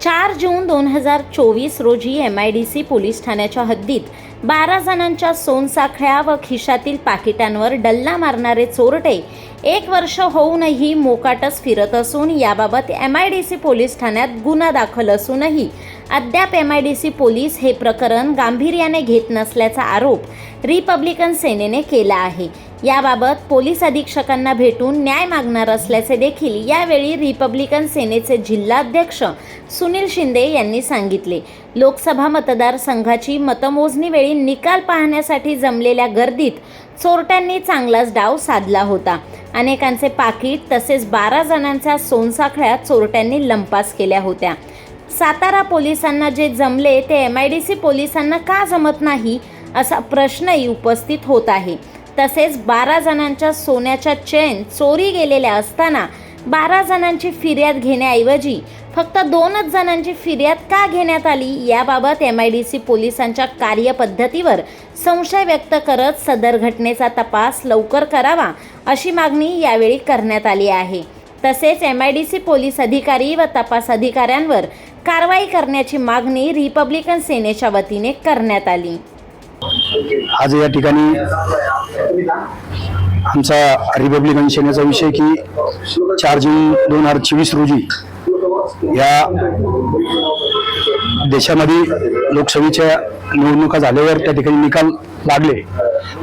चार जून दोन हजार चोवीस रोजी M I D C police ठाण्याच्या हद्दीत बारा जणांच्या सोनसाखळ्या व खिशातील पाकिटांवर डल्ला मारणारे चोरटे एक वर्ष होऊनही मोकाटच फिरत असून याबाबत M I D C police ठाण्यात गुन्हा दाखल असूनही अद्याप M I D C police हे प्रकरण गांभीर्याने घेत नसल्याचा आरोप रिपब्लिकन सेनेने केला आहे. याबाबत पोलीस अधीक्षकांना भेटून न्याय मागणार असल्याचे देखील यावेळी रिपब्लिकन सेनेचे जिल्हाध्यक्ष सुनील शिंदे यांनी सांगितले. लोकसभा मतदारसंघाची मतमोजणीवेळी निकाल पाहण्यासाठी जमलेल्या गर्दीत चोरट्यांनी चांगलाच डाव साधला होता. अनेकांचे पाकिट तसेच बारा जणांच्या सोनसाखळ्या चोरट्यांनी लंपास केल्या होत्या. सातारा पोलिसांना जे जमले ते एम आय डी सी पोलिसांना का जमत नाही असा प्रश्नही उपस्थित होत आहे. तसेच बारा जणांच्या सोन्याच्या चेन चोरी गेलेल्या असताना बारा जणांची फिर्याद घेण्याऐवजी फक्त दोनच जणांची फिर्याद का घेण्यात आली याबाबत एम आय डी सी पोलिसांच्या कार्यपद्धतीवर संशय व्यक्त करत सदर घटनेचा तपास लवकर करावा अशी मागणी यावेळी करण्यात आली आहे. तसेच M I D C police अधिकारी व तपास अधिकाऱ्यांवर कारवाई करण्याची मागणी रिपब्लिकन सेनेच्या वतीने करण्यात आली. आज या ठिकाणी आमचा रिपब्लिकन सेनेचा विषय की चार जून दोन हजार चोवीस रोजी या देशामध्ये लोकसभेच्या निवडणुका झाल्यावर त्या ठिकाणी निकाल लागले.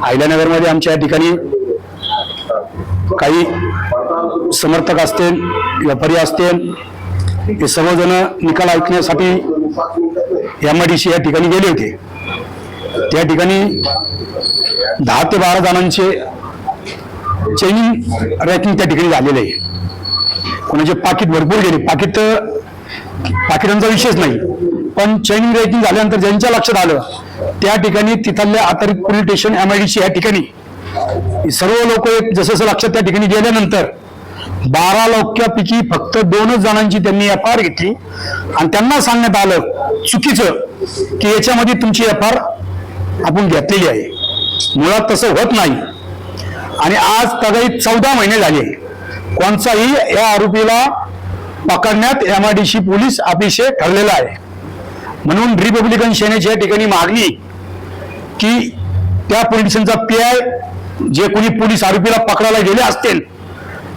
अहिल्यानगरमध्ये आमच्या या ठिकाणी काही समर्थक असतील व्यापारी असतील हे सर्वजण निकाल ऐकण्यासाठी एम आय डी सी या ठिकाणी गेले होते. त्या ठिकाणी दहा ते बारा जणांचे चैनिंग रॅकिंग त्या ठिकाणी झालेलं आहे. कोणाचे पाकिट भरपूर गेले. पाकिट पाकिटांचा विषयच नाही. पण चैनिंग रॅकिंग झाल्यानंतर ज्यांच्या लक्षात आलं त्या ठिकाणी तिथल्या आधारित police station M I D C या ठिकाणी सर्व लोक एक जसं जसं लक्षात त्या ठिकाणी गेल्यानंतर बारा लोक्यापैकी फक्त दोनच जणांची त्यांनी एफ आर घेतली. आणि त्यांना सांगण्यात आलं चुकीचं की याच्यामध्ये तुमची एफ आर आपण घेतलेली आहे. मुळात तसं होत नाही. आणि आज तगाई चौदा महिने झाले. कोणताही या आरोपीला पकडण्यात M I D C police अतिशय ठरलेला आहे. म्हणून रिपब्लिकन सेनेची या ठिकाणी मागणी की त्या पोलिसांचा पी आय जे कोणी पोलीस आरोपीला पकडायला गेले असतील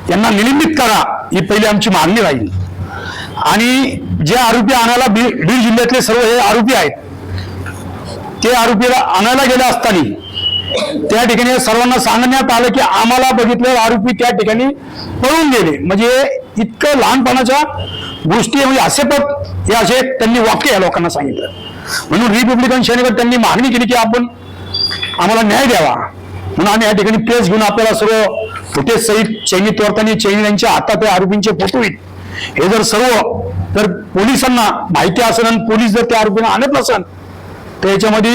त्यांना निलंबित करा ही पहिली आमची मागणी राहील. आणि जे आरोपी आणायला बी- बीड जिल्ह्यातले सर्व हे आरोपी आहेत ते आरोपीला आणायला गेले असताना त्या ठिकाणी सर्वांना सांगण्यात आलं की आम्हाला बघितलं आरोपी त्या ठिकाणी पळून गेले. म्हणजे इतकं लहानपणाच्या गोष्टी म्हणजे असे पण हे असे त्यांनी वाक्य या लोकांना सांगितलं. म्हणून रिपब्लिकन सेनेवर त्यांनी मागणी केली की आपण आम्हाला न्याय द्यावा. म्हणून आम्ही या ठिकाणी प्रेस घेऊन आपल्याला सर्व फुटेज सहित चैनी तोडताना चैनी यांच्या हातात त्या आरोपींचे फोटो आहेत. हे जर सर्व तर पोलिसांना माहिती असेल आणि पोलीस जर त्या आरोपींना आणत नसेल तर याच्यामध्ये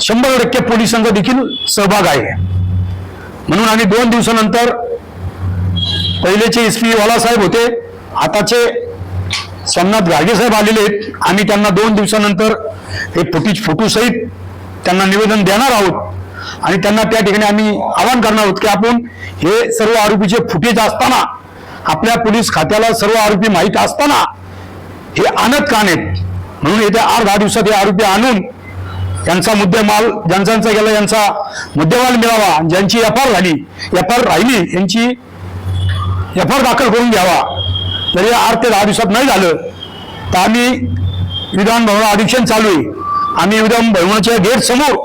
शंभर टक्के पोलिसांचा देखील सहभाग आहे. म्हणून आम्ही दोन दिवसानंतर पहिलेचे एस पी साहेब होते आताचे सोमनाथ गाडगे साहेब आलेले आहेत. आम्ही त्यांना दोन दिवसानंतर हे फुटीज फोटोसहित त्यांना निवेदन देणार आहोत. आणि त्यांना त्या ठिकाणी आम्ही आवाहन करणार आहोत की आपण हे सर्व आरोपीचे फुटेज असताना आपल्या पोलीस खात्याला सर्व आरोपी माहीत असताना हे आणत का नाहीत? म्हणून येत्या आठ दहा दिवसात हे आरोपी आणून त्यांचा मुद्देमाल ज्यांचा गेला यांचा मुद्देमाल मिळावा ज्यांची एफ आर झाली एफ आर राहिली यांची एफ आर दाखल करून घ्यावा. तरी आठ ते दहा दिवसात नाही झालं तर आम्ही विधान भवना अधिक्षण चालू आहे. आम्ही विधान भवनाच्या गेट समोर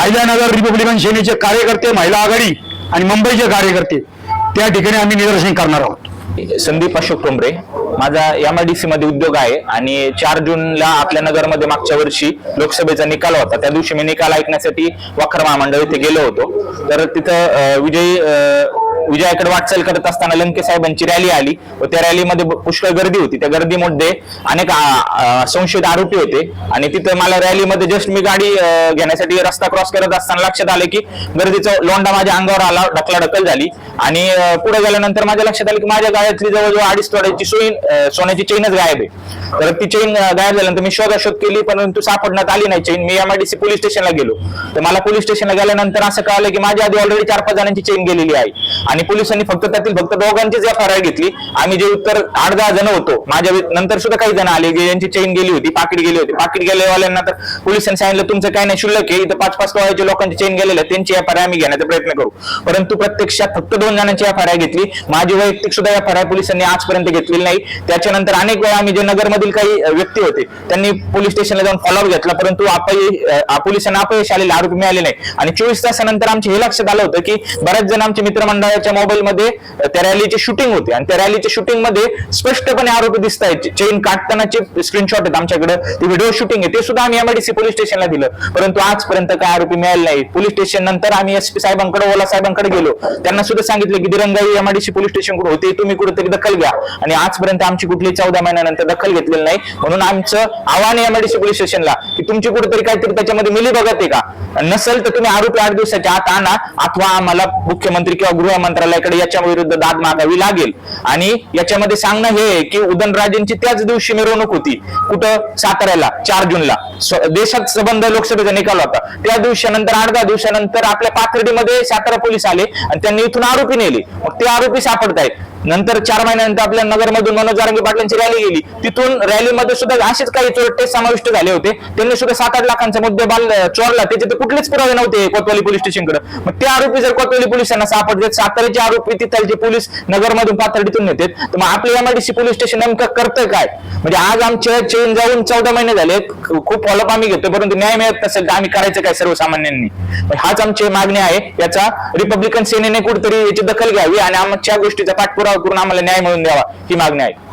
आयल्यानगर रिपब्लिकन सेनेचे कार्यकर्ते महिला आघाडी आणि मुंबईचे कार्यकर्ते त्या ठिकाणी आम्ही निदर्शन करणार आहोत. संदीप अशोक टोंबरे माझा एम आय डी सी मध्ये उद्योग आहे आणि चार जूनला आपल्या नगरमध्ये मागच्या वर्षी लोकसभेचा निकाल होता. त्या दिवशी मी निकाल ऐकण्यासाठी वाखर महामंडळ इथे गेलो होतो. तर तिथं विजयी विजय विजयाकडे वाटचाल करत असताना लंके साहेबांची रॅली आली व त्या रॅलीमध्ये पुष्कळ गर्दी होती. त्या गर्दीमध्ये अनेक संशयित आरोपी होते. आणि तिथं मला रॅलीमध्ये जस्ट मी गाडी घेण्यासाठी रस्ता क्रॉस करत असताना लक्षात आलं की गर्दीचा लोंडा माझ्या अंगावर आला ढकलाढकल झाली. आणि पुढे गेल्यानंतर माझ्या लक्षात आलं की माझ्या गाड्यातली जवळजवळ अडीच तोड्याची सोयी सोन्याची चेनच गायब आहे. तर ती चेन गायब झाल्यानंतर मी शोधाशोध केली परंतु सापडण्यात आली नाही चेन मी एमआयडीसी पोलीस स्टेशनला गेलो. तर मला पोलीस स्टेशनला गेल्यानंतर असं कळलं की माझ्या आधी ऑलरेडी चार पाच जणांची चेन गेलेली आहे. आणि आणि पोलिसांनी फक्त त्यातील फक्त दोघांचीच या फरार घेतली. आम्ही जे उत्तर आठ दहा जण होतो माझ्या नंतर सुद्धा काही जण आले जे यांची चेन गेली होती पाकिट गेली होती. पाकिट गेलेवाल्यांना तर पोलिसांनी सांगितलं तुमचं काय नाही शुल्लक आहे. इथं पाच पाच तोळ्याच्या लोकांची चेन गेलेल्या त्यांची या फरार आम्ही घेण्याचा प्रयत्न करू. परंतु प्रत्यक्षात फक्त दोन जणांची या फरार घेतली. माझी वैयक्तिक सुद्धा या फरार पोलिसांनी आजपर्यंत घेतलेली नाही. त्याच्यानंतर अनेक वेळा आम्ही जे नगरमधील काही व्यक्ती होते त्यांनी पोलीस स्टेशनला जाऊन फॉलोअप घेतला. परंतु अपयश पोलिसांना अपयश आलेले आरोपी मिळाले नाही. आणि चोवीस तासानंतर आमचे हे लक्षात आलं होतं की बऱ्याच जण आमचे मित्रमंडळ मित्रमंडळाच्या मोबाईलमध्ये त्या रॅलीची शूटिंग होते. आणि त्या रॅलीच्या शूटिंगमध्ये स्पष्टपणे आरोपी दिसत आहेत. चेन काढतानाचे स्क्रीनशॉट आहेत आमच्याकडे. ते व्हिडिओ शूटिंग आहे. ते सुद्धा आम्ही एमआयडीसी पोलीस स्टेशनला दिलं. परंतु आजपर्यंत काय आरोपी मिळाले नाही पोलीस स्टेशन नंतर आम्ही एसपी साहेबांकडे ओला साहेबांकडे गेलो. त्यांना सुद्धा सांगितलं की दिरंगाई एमआयडीसी पोलीस स्टेशन कुठे होते. तुम्ही कुठेतरी दखल घ्या. आणि आजपर्यंत आमची कुठली चौदा महिन्यानंतर दखल घेतलेली नाही. म्हणून आमचं आव्हान आहे एमआयडीसी पोलीस स्टेशनला की तुमची कुठेतरी काहीतरी त्याच्यामध्ये मिली बघत आहे का? नसेल तर तुम्ही आरोपी आठ दिवसाच्या आत आणा. अथवा आम्हाला मुख्यमंत्री किंवा गृहमंत्री मंत्रालयाकडे याच्या विरुद्ध दाद मागावी लागेल. आणि याच्यामध्ये सांगणं हे आहे की उदयनराजेंची त्याच दिवशी मिरवणूक होती. कुठं? साताऱ्याला चार जूनला. देशात संबंध लोकसभेचा निकाल होता. त्या दिवसानंतर आठ दहा दिवसानंतर आपल्या पाथर्डीमध्ये सातारा पोलीस आले आणि त्यांनी इथून आरोपी नेले. मग ते आरोपी सापडत आहेत नंतर चार महिन्यानंतर आपल्या नगरमधून मनोज जारंगे पाटलांची रॅली गेली. तिथून रॅलीमध्ये सुद्धा असेच काही चोरटे समाविष्ट झाले होते. त्यांनी सुद्धा सात आठ लाखांचा मुद्देबाल बाल चोरला. त्याचे तर कुठलेच पुरावे नव्हते कोतवाली पोलीस स्टेशनकडे. मग ते आरोपी जर कोतवाली पोलिसांना सापडले सातारीचे आरोपी तिथलचे पोलीस नगरमधून पातळीतून नेतात. तर मग आपल्या एमआयडीसी पोलीस स्टेशन नेमकं करतंय काय? म्हणजे आज आमच्या चेन जाऊन चौदा महिने झाले. खूप फॉलोअप आम्ही घेतोय परंतु न्याय मिळत नसेल तर आम्ही करायचं काय सर्वसामान्यांनी? हाच आमची मागणी आहे. याचा रिपब्लिकन सेनेने कुठेतरी याची दखल घ्यावी आणि आमच्या गोष्टीचा पाठपुरावा करून आम्हाला न्याय मिळून द्यावा ही मागणी आहे.